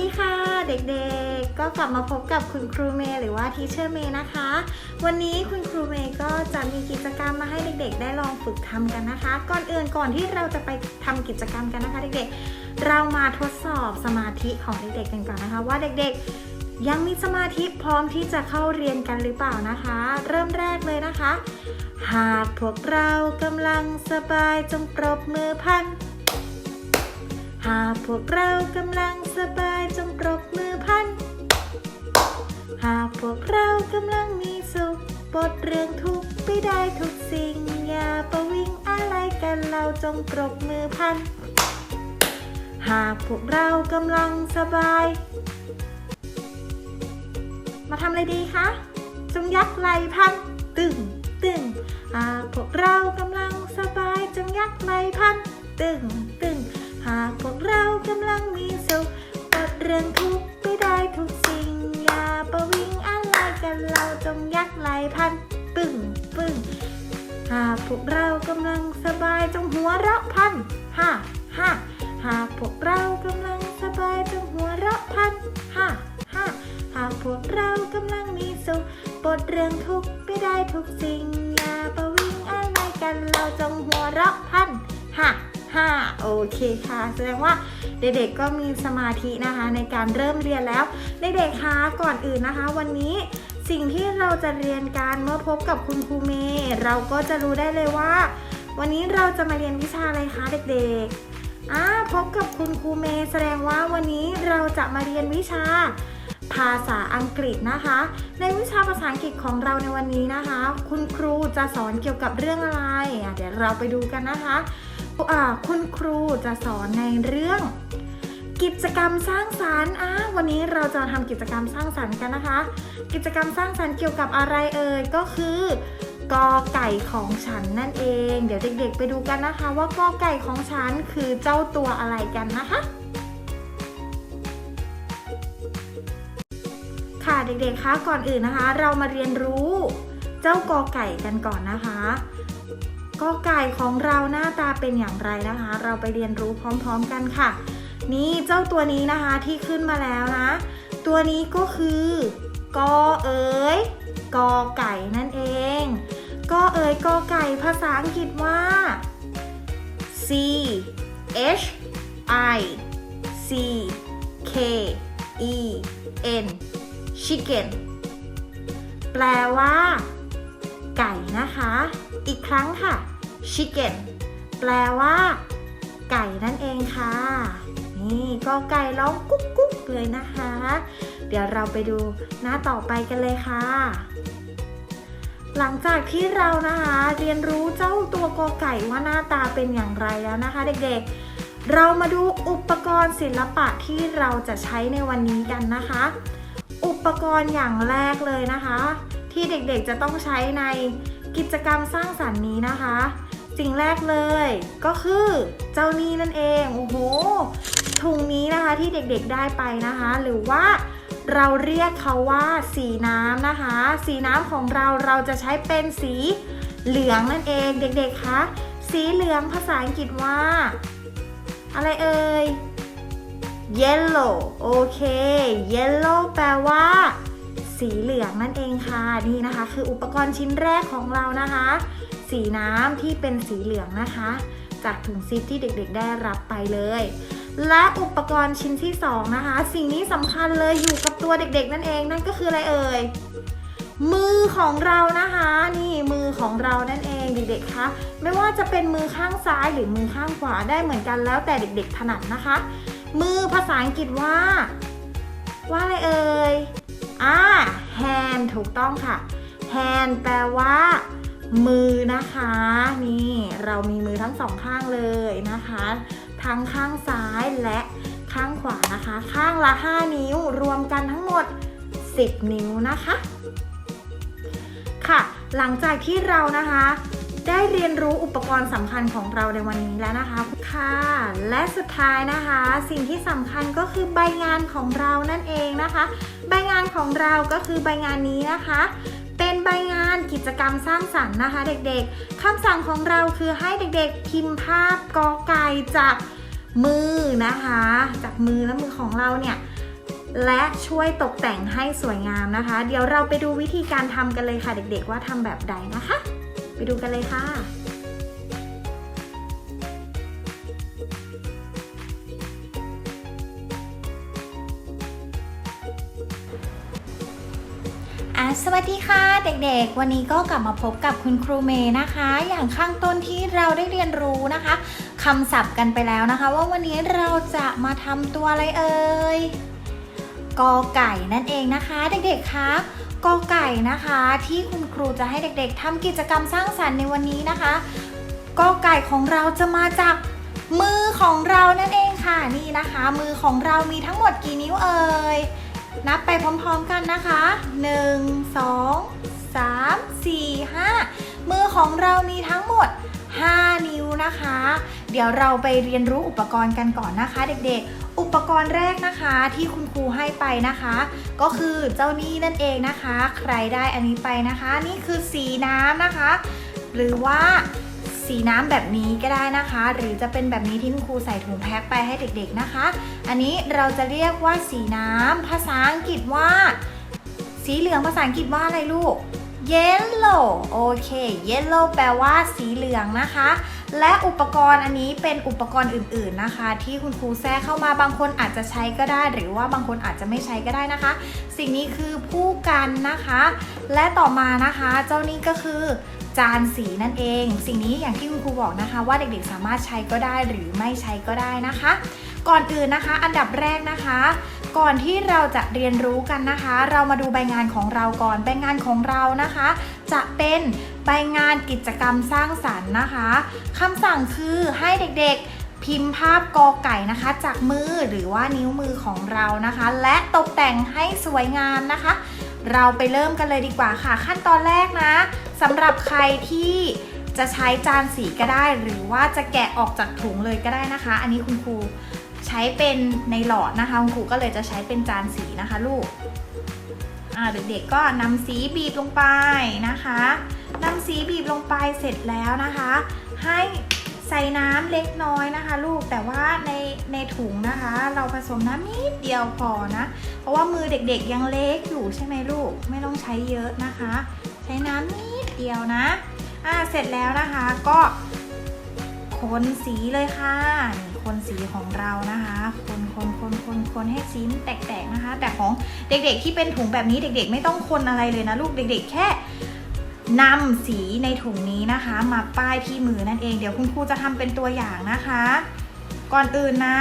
ดีค่ะ เด็กๆ ก็กลับมาพบกับคุณครูเมย์หรือว่าทีเชอร์เมย์นะคะ วันนี้คุณครูเมย์ก็จะมีกิจกรรมมาให้เด็กๆ ได้ลองฝึกทำกันนะคะ ก่อนอื่นก่อนที่เราจะไปทำกิจกรรมกันนะคะ เด็กๆ เรามาทดสอบสมาธิของเด็กๆกันก่อนนะคะ ว่าเด็กๆ ยังมีสมาธิพร้อมที่จะเข้าเรียนกันหรือเปล่านะคะ เริ่มแรกเลยนะคะ หากพวกเรากำลังสบายจงปรบมือพันหากพวกเรากำลัง สบายจงปรบมือพัน หากพวกเรากำลังมีสุขปลดเรื่องทุกข์ไปได้ทุกสิ่ง อย่าประวิงอะไรกันเราจงปรบมือพัน หากพวกเรากำลังสบาย มาทำอะไรดีคะ จงยักไหลพัน ตึงตึงหากพวกเรากำลังสบายจงยักไหลพัน ตึงตึงหากพวกเรากำลังมีสุข เรื่องทุกข์ไปได้ทุกสิ่ง อย่าประวิงอะไรกันเราจงยักไหลพันปึ้งปึ้งหากพวกเรากำลังสบายจงหัวเราะพันฮ่าฮ่าหากพวกเรากำลังสบายจงหัวเราะพันฮ่าฮ่าหากพวกเรากำลังมีสุขปลดเรื่องทุกข์ไปได้ทุกสิ่ง อย่าประวิงอะไรกันเราจงหัวเราะพันฮ่าฮ่าโอเคค่ะ แสดงว่า เด็กๆก็มีสมาธินะคะ ในการเริ่มเรียนแล้วเด็กๆคะก่อนอื่นนะคะ วันนี้สิ่งที่เราจะเรียนการเมื่อพบกับคุณครูเมย์เราก็จะรู้ได้เลยว่า วันนี้เราจะมาเรียนวิชาอะไรคะเด็กๆอ่าพบกับคุณครูเมย์แสดงว่าวันนี้เราจะมาเรียนวิชาภาษาอังกฤษนะคะ ในวิชาภาษาอังกฤษของเราในวันนี้นะคะ คุณครูจะสอนเกี่ยวกับเรื่องอะไรอะเดี๋ยวเราไปดูกันนะคะ คุณครูจะสอนในเรื่อง กิจกรรมสร้างสรรค์อะวันนี้เราจะทำกิจกรรมสร้างสรรค์กันนะคะ กิจกรรมสร้างสรรค์เกี่ยวกับอะไรเอ่ยก็คือกอไก่ของฉันนั่นเอง เดี๋ยวเด็กๆ ไปดูกันนะคะ ว่ากอไก่ของฉันคือเจ้าตัวอะไรกันนะคะ ค่ะเด็กๆคะก่อนอื่นนะคะ เรามาเรียนรู้เจ้ากอไก่กันก่อนนะคะกอไก่ของเราหน้าตาเป็นอย่างไรนะคะ เราไปเรียนรู้พร้อม ๆ กันค่ะ นี่เจ้าตัวนี้นะคะที่ขึ้นมาแล้วนะ ตัวนี้ก็คือกอเอ๋ยกอไก่นั่นเองกอเอ๋ยกอไก่ภาษาอังกฤษว่า C H I C K E N chicken แปลว่า ไก่นะคะ อีกครั้งค่ะ chicken แปลว่า ไก่นั่นเองค่ะ นี่ก็ไก่ร้องกุ๊กกุ๊กเลยนะคะ เดี๋ยวเราไปดูหน้าต่อไปกันเลยค่ะ หลังจากที่เรานะคะ เรียนรู้เจ้าตัวกอไก่ว่าหน้าตาเป็นอย่างไรแล้วนะคะ เด็กๆ เรามาดูอุปกรณ์ศิลปะที่เราจะใช้ในวันนี้กันนะคะ อุปกรณ์อย่างแรกเลยนะคะ ที่เด็กๆจะต้องใช้ในกิจกรรมสร้างสรรค์นี้นะคะ สิ่งแรกเลยก็คือเจ้านี้นั่นเองโอ้โหถุงนี้นะคะที่เด็กๆได้ไปนะคะ หรือว่าเราเรียกเขาว่าสีน้ำนะคะ สีน้ำของเราเราจะใช้เป็นสีเหลืองนั่นเองเด็กๆคะสีเหลืองภาษาอังกฤษว่า อะไรเอ่ย yellow โอเค yellow แปลว่า สีเหลืองนั่นเองค่ะ นี่นะคะ คืออุปกรณ์ชิ้นแรกของเรานะคะ สีน้ำที่เป็นสีเหลืองนะคะ จากถุงซิปที่เด็กๆ ได้รับไปเลย และอุปกรณ์ชิ้นที่สองนะคะ สิ่งนี้สำคัญเลยอยู่กับตัวเด็กๆ นั่นเองนั่นก็คืออะไรเอ่ยมือของเรานะคะ นี่มือของเรานั่นเองเด็กๆคะไม่ว่าจะเป็นมือข้างซ้ายหรือมือข้างขวาได้เหมือนกันแล้วแต่เด็กๆถนัดนะคะ มือภาษาอังกฤษว่า ว่าอะไรเอ่ยอ่า hand ถูกต้องค่ะ hand แปลว่า มือนะคะ นี่เรามีมือทั้งสองข้างเลยนะคะ ทั้งข้างซ้ายและข้างขวานะคะ ข้างละ 5 นิ้วรวมกันทั้งหมด 10 นิ้วนะคะ ค่ะ หลังจากที่เรานะคะได้เรียนรู้อุปกรณ์สำคัญของเราในวันนี้แล้วนะคะ ค่ะ และสุดท้ายนะคะ สิ่งที่สำคัญก็คือใบงานของเรานั่นเองนะคะ ใบงานของเราก็คือใบงานนี้นะคะานกิจกรรมสร้างสรรค์นะคะ เด็กๆคำสั่งของเราคือให้เด็กๆ พิมพ์ภาพกอไก่จากมือนะคะ จากมือและมือของเราเนี่ยและช่วยตกแต่งให้สวยงามนะคะ เดี๋ยวเราไปดูวิธีการทำกันเลยค่ะ เด็กๆว่าทำแบบใดนะคะ ไปดูกันเลยค่ะอะ สวัสดีค่ะเด็กๆ วันนี้ก็กลับมาพบกับคุณครูเมย์นะคะ อย่างข้างต้นที่เราได้เรียนรู้นะคะคำศัพท์กันไปแล้วนะคะ ว่าวันนี้เราจะมาทำตัวอะไรเอ่ยกอไก่นั่นเองนะคะ เด็กๆคะกอไก่นะคะ ที่คุณครูจะให้เด็กๆทำกิจกรรมสร้างสรรค์ในวันนี้นะคะกอไก่ของเราจะมาจากมือของเรานั่นเองค่ะนี่นะคะ มือของเรามีทั้งหมดกี่นิ้วเอ่ย นับไปพร้อมๆกันนะคะ 1 2 3 4 5 มือของเรามีทั้งหมด 5 นิ้วนะคะ เดี๋ยวเราไปเรียนรู้อุปกรณ์กันก่อนนะคะ เด็กๆ อุปกรณ์แรกนะคะที่คุณครูให้ไปนะคะ ก็คือเจ้านี่นั่นเองนะคะ ใครได้อันนี้ไปนะคะ นี่คือสีน้ำนะคะ หรือว่า สีน้ำแบบนี้ก็ได้นะคะ หรือจะเป็นแบบนี้ที่คุณครูใส่ถุงแพ็คไปให้เด็กๆนะคะ อันนี้เราจะเรียกว่าสีน้ำภาษาอังกฤษว่า สีเหลืองภาษาอังกฤษว่าอะไรลูก yellow โอเค yellow แปลว่าสีเหลืองนะคะ และอุปกรณ์อันนี้เป็นอุปกรณ์อื่นๆนะคะ ที่คุณครูแทรกเข้ามาบางคนอาจจะใช้ก็ได้ หรือว่าบางคนอาจจะไม่ใช้ก็ได้นะคะ สิ่งนี้คือผู้กันนะคะ และต่อมานะคะ เจ้านี้ก็คือ จานสีนั่นเอง สิ่งนี้อย่างที่คุณครูบอกนะคะ ว่าเด็กๆสามารถใช้ก็ได้หรือไม่ใช้ก็ได้นะคะ ก่อนอื่นนะคะ อันดับแรกนะคะ ก่อนที่เราจะเรียนรู้กันนะคะ เรามาดูใบงานของเราก่อนใบงานของเรานะคะ จะเป็นใบงานกิจกรรมสร้างสรรค์นะคะคำสั่งคือให้เด็กๆพิมพ์ภาพกอไก่นะคะ จากมือหรือว่านิ้วมือของเรานะคะ และตกแต่งให้สวยงามนะคะ เราไปเริ่มกันเลยดีกว่าค่ะ ขั้นตอนแรกนะสำหรับใครที่จะใช้จานสีก็ได้ หรือว่าจะแกะออกจากถุงเลยก็ได้นะคะ อันนี้คุณครูใช้เป็นในหลอดนะคะคุณครูก็เลยจะใช้เป็นจานสีนะคะลูกเด็กๆก็นำสีบีบลงไปนะคะนำสีบีบลงไปเสร็จแล้วนะคะ ให้ใส่น้ำเล็กน้อยนะคะ ลูกแต่ว่าในในถุงนะคะ เราผสมน้ำนิดเดียวพอนะ เพราะว่ามือเด็กๆยังเล็กอยู่ใช่ไหมลูก ไม่ต้องใช้เยอะนะคะ ใช้น้ำนิด เดียวนะอ่าเสร็จแล้วนะคะก็คนสีเลยค่ะนี่คนสีของเรานะคะ คนคนคนคนคนให้สีมแตกๆนะคะ แต่ของเด็กๆที่เป็นถุงแบบนี้เด็กๆ ไม่ต้องคนอะไรเลยนะลูกเด็ก ๆ แค่นำสีในถุงนี้นะคะ มาป้ายที่มือนั่นเองเดี๋ยวคุณครูจะทำเป็นตัวอย่างนะคะ ก่อนอื่นนะ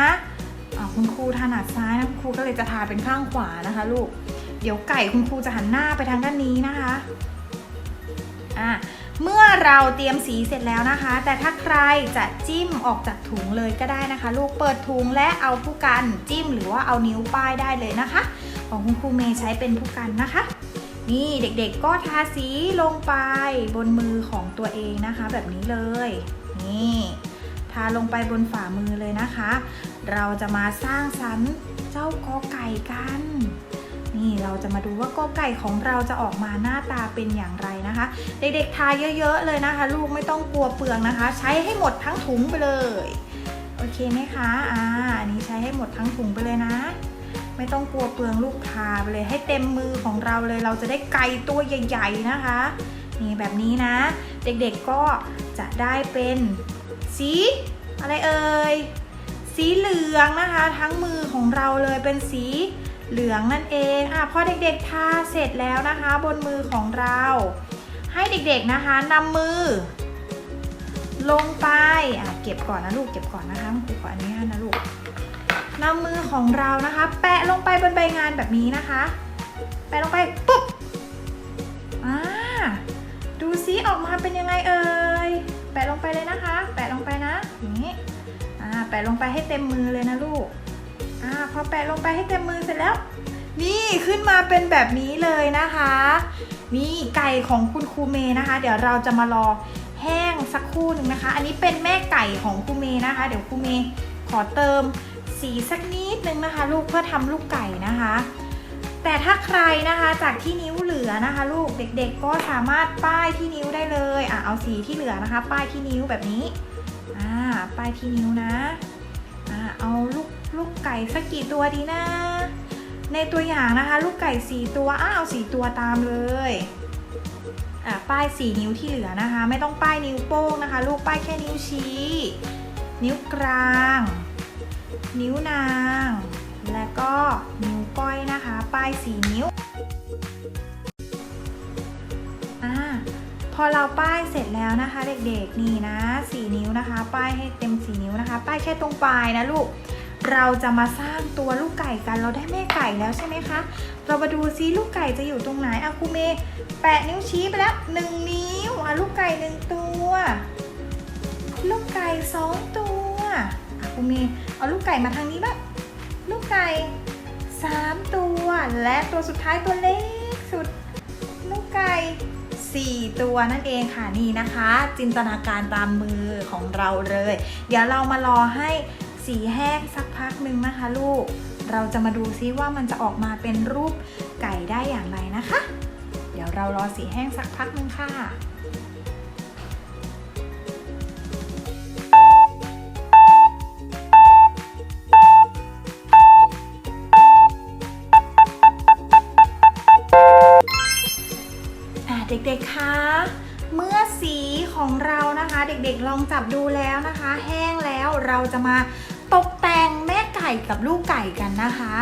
อ่าคุณครูถนัดซ้ายนะคุณครูก็เลยจะทาเป็นข้างขวานะคะ ลูก เดี๋ยวไก่คุณครูจะหันหน้าไปทางด้านนี้นะคะ อะเมื่อเราเตรียมสีเสร็จแล้วนะคะ แต่ถ้าใครจะจิ้มออกจากถุงเลยก็ได้นะคะ ลูกเปิดถุงและเอาผู้กันจิ้มหรือว่าเอานิ้วป้ายได้เลยนะคะ ของคุณครูเมย์ใช้เป็นผู้กันนะคะ นี่เด็กๆก็ทาสีลงไปบนมือของตัวเองนะคะ แบบนี้เลย นี่ทาลงไปบนฝ่ามือเลยนะคะ เราจะมาสร้างสรรค์เจ้ากอไก่กัน นี่เราจะมาดูว่ากอไก่ของเราจะออกมาหน้าตาเป็นอย่างไรนะคะ เด็กๆทาเยอะๆเลยนะคะ ลูกไม่ต้องกลัวเปลืองนะคะ ใช้ให้หมดทั้งถุงไปเลยโอเคไหมคะอ่าอันนี้ใช้ให้หมดทั้งถุงไปเลยนะ ไม่ต้องกลัวเปลืองลูกทาไปเลยให้เต็มมือของเราเลย เราจะได้ไก่ตัวใหญ่ ๆนะคะนี่แบบนี้นะ เด็กๆก็จะได้เป็นสีอะไรเอ่ยสีเหลืองนะคะ ทั้งมือของเราเลยเป็นสี เหลืองนั่นเองค่ะพอเด็กๆทาเสร็จแล้วนะคะ บนมือของเรา ให้เด็กๆนะคะนำมือ ลงไปอะเก็บก่อนนะลูกเก็บก่อนนะคะครูขออนุญาตนะลูกนำมือของเรานะคะ แปะลงไปบนใบงานแบบนี้นะคะ แปะลงไปปุ๊บอ่าดูซิออกมาเป็นยังไงเอ่ยแปะลงไปเลยนะคะ แปะลงไปนะอย่างนี้อ่าแปะลงไปให้เต็มมือเลยนะลูก อ่าพอแปะลงไปให้เต็มมือเสร็จแล้ว นี่ขึ้นมาเป็นแบบนี้เลยนะคะ นี่ไก่ของคุณครูเมย์นะคะ เดี๋ยวเราจะมารอแห้งสักครู่หนึ่งนะคะ อันนี้เป็นแม่ไก่ของครูเมย์นะคะ เดี๋ยวครูเมย์ขอเติมสีสักนิดนึงนะคะ ลูกเพื่อทำลูกไก่นะคะ แต่ถ้าใครนะคะจากที่นิ้วเหลือนะคะ ลูกเด็กๆก็สามารถป้ายที่นิ้วได้เลยอะเอาสีที่เหลือนะคะ ป้ายที่นิ้วแบบนี้อ่าป้ายที่นิ้วนะอ่าเอาลูก ลูกไก่สักกี่ตัวดีนะ ในตัวอย่างนะคะ ลูกไก่สี่ตัวอ้าวสี่ตัวตามเลยอะป้ายสี่นิ้วที่เหลือนะคะ ไม่ต้องป้ายนิ้วโป้งนะคะ ลูกป้ายแค่นิ้วชี้ นิ้วกลาง นิ้วนาง และก็นิ้วก้อยนะคะ ป้ายสี่นิ้วอ่าพอเราป้ายเสร็จแล้วนะคะ เด็กๆนี่นะสี่นิ้วนะคะ ป้ายให้เต็มสี่นิ้วนะคะ ป้ายแค่ตรงปลายนะลูก เราจะมาสร้างตัวลูกไก่กันเราได้แม่ไก่แล้วใช่ไหมคะ เรามาดูซิลูกไก่จะอยู่ตรงไหนอะครูเมแปะนิ้วชี้ไปแล้วหนึ่งนิ้วอะลูกไก่หนึ่งตัว ลูกไก่สองตัวอะครูเมเอาลูกไก่มาทางนี้บ้างลูกไก่สามตัว และตัวสุดท้ายตัวเล็กสุด ลูกไก่สี่ตัวนั่นเองค่ะนี่นะคะ จินตนาการตามมือของเราเลย เดี๋ยวเรามารอให้ สีแห้งสักพักหนึ่งนะคะลูก เราจะมาดูซิว่ามันจะออกมาเป็นรูปไก่ได้อย่างไรนะคะ เดี๋ยวเรารอสีแห้งสักพักหนึ่งค่ะเด็กๆ คะ เมื่อสีของเรานะคะ เด็กๆ ลองจับดูแล้วนะคะ แห้งแล้วเราจะมา ก่กับลูกไก่กันนะคะ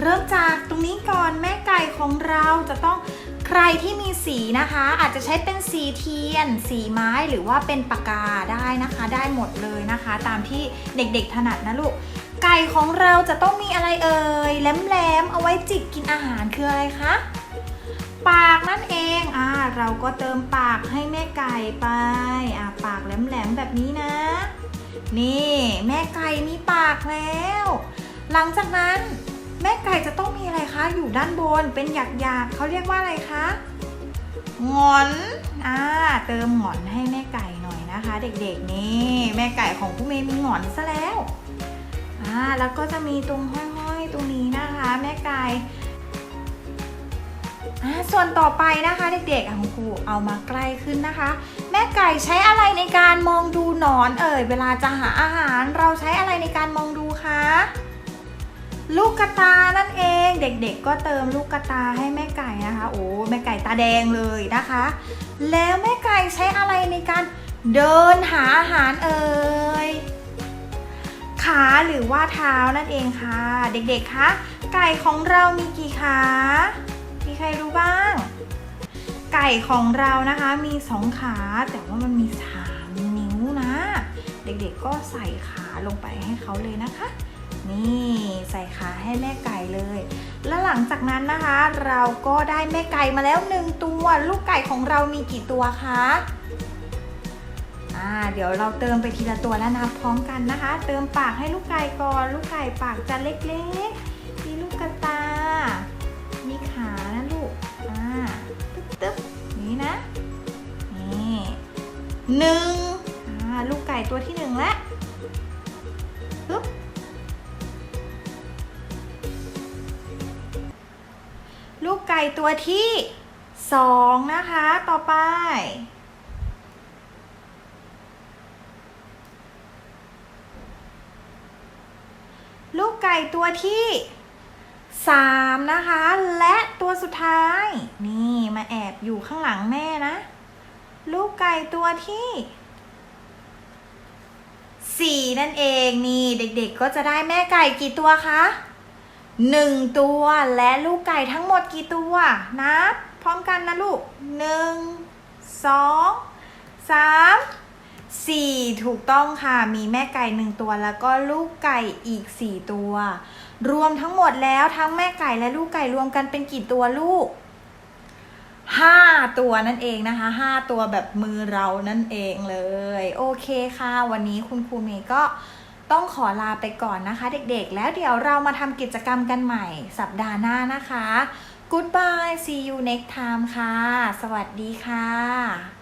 เริ่มจากตรงนี้ก่อนแม่ไก่ของเราจะต้องใครที่มีสีนะคะ อาจจะใช้เป็นสีเทียน สีไม้หรือว่าเป็นปากกาได้นะคะ ได้หมดเลยนะคะ ตามที่เด็กๆถนัดนะลูกไก่ของเราจะต้องมีอะไรเอ่ยแหลมๆเอาไว้จิกกินอาหารคืออะไรคะปากนั่นเองอ่าเราก็เติมปากให้แม่ไก่ไปอ่าปากแหลมๆแบบนี้นะ นี่ แม่ไก่มีปากแล้ว หลังจากนั้นแม่ไก่จะต้องมีอะไรคะ อยู่ด้านบนเป็นหยักๆเขาเรียกว่าอะไรคะหงอนอ่าเติมหงอนให้แม่ไก่หน่อยนะคะ เด็กๆนี่แม่ไก่ของผู้เมย์มีหงอนซะแล้วอ่าแล้วก็จะมีตรงห้อยๆตรงนี้นะคะ แม่ไก่อ่าส่วนต่อไปนะคะเด็กๆขอะคุณครูเอามาใกล้ขึ้นนะคะ แม่ไก่ใช้อะไรในการมองดูหนอนเอ่ยเวลาจะหาอาหารเราใช้อะไรในการมองดูคะ ลูกกระตานั่นเอง เด็กๆ ก็เติมลูกกระตาให้แม่ไก่นะคะ โอ้แม่ไก่ตาแดงเลยนะคะ แล้วแม่ไก่ใช้อะไรในการเดินหาอาหารเอ่ยขาหรือว่าเท้านั่นเองค่ะ เด็กๆคะไก่ของเรามีกี่ขามีใครรู้บ้าง ไก่ของเรานะคะมีสองขาแต่ว่ามันมีสามนิ้วนะ เด็กๆก็ใส่ขาลงไปให้เขาเลยนะคะ นี่ใส่ขาให้แม่ไก่เลย แล้วหลังจากนั้นนะคะ เราก็ได้แม่ไก่มาแล้วหนึ่งตัว ลูกไก่ของเรามีกี่ตัวคะอ่าเดี๋ยวเราเติมไปทีละตัวแล้วนับพร้อมกันนะคะ เติมปากให้ลูกไก่ก่อนลูกไก่ปากจะเล็กๆมีลูกกระตา มีขานะลูกอ่าตึ๊บตึ๊บนี้นะนี่หนึ่งอ่าลูกไก่ตัวที่หนึ่งแล้วปึ๊บ ไก่ตัวที่สองนะคะ ต่อไป ลูกไก่ตัวที่สามนะคะ และตัวสุดท้าย นี่มาแอบอยู่ข้างหลังแม่นะ ลูกไก่ตัวที่สี่นั่นเองนี่เด็กๆก็จะได้แม่ไก่กี่ตัวคะ หนึ่งตัวและลูกไก่ทั้งหมดกี่ตัวนับพร้อมกันนะลูกหนึ่งสองสามสี่ถูกต้องค่ะ มีแม่ไก่หนึ่งตัว แล้วก็ลูกไก่อีกสี่ตัว รวมทั้งหมดแล้วทั้งแม่ไก่และลูกไก่รวมกันเป็นกี่ตัวลูกห้าตัวนั่นเองนะคะห้าตัวแบบมือเรานั่นเองเลย โอเคค่ะ วันนี้คุณครูเมย์ก็ ต้องขอลาไปก่อนนะคะ เด็กๆ แล้วเดี๋ยวเรามาทำกิจกรรมกันใหม่สัปดาห์หน้านะคะ Goodbye see you next time ค่ะ สวัสดีค่ะ